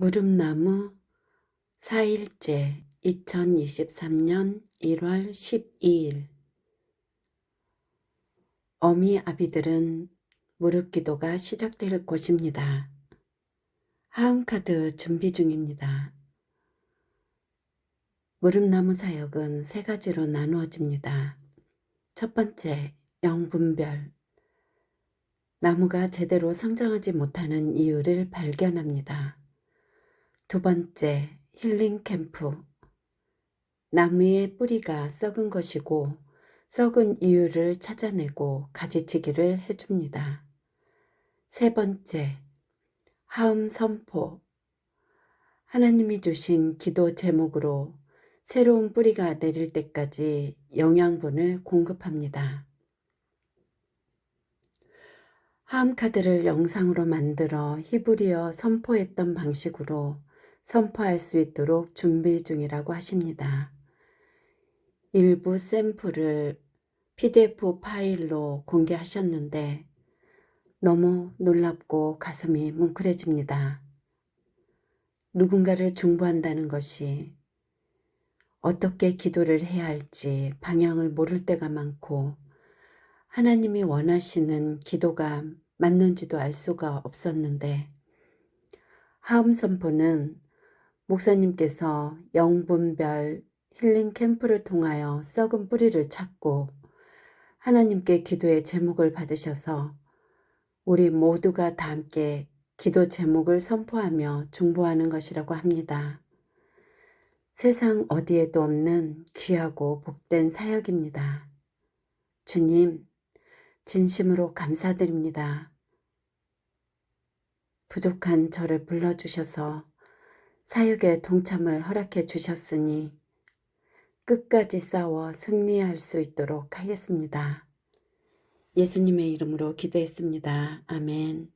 무릎나무 4일째 2023년 1월 12일 어미 아비들은 무릎 기도가 시작될 곳입니다. 하음카드 준비 중입니다. 무릎나무 사역은 세 가지로 나누어집니다. 첫 번째, 영분별. 나무가 제대로 성장하지 못하는 이유를 발견합니다. 두 번째, 힐링 캠프. 나무의 뿌리가 썩은 것이고, 썩은 이유를 찾아내고 가지치기를 해줍니다. 세 번째, 하음 선포. 하나님이 주신 기도 제목으로 새로운 뿌리가 내릴 때까지 영양분을 공급합니다. 하음 카드를 영상으로 만들어 히브리어 선포했던 방식으로 선포할 수 있도록 준비 중이라고 하십니다. 일부 샘플을 PDF 파일로 공개하셨는데 너무 놀랍고 가슴이 뭉클해집니다. 누군가를 중보한다는 것이 어떻게 기도를 해야 할지 방향을 모를 때가 많고 하나님이 원하시는 기도가 맞는지도 알 수가 없었는데 하음 선포는 목사님께서 영분별 힐링 캠프를 통하여 썩은 뿌리를 찾고 하나님께 기도의 제목을 받으셔서 우리 모두가 다 함께 기도 제목을 선포하며 중보하는 것이라고 합니다. 세상 어디에도 없는 귀하고 복된 사역입니다. 주님, 진심으로 감사드립니다. 부족한 저를 불러주셔서 사역에 동참을 허락해 주셨으니 끝까지 싸워 승리할 수 있도록 하겠습니다. 예수님의 이름으로 기도했습니다. 아멘.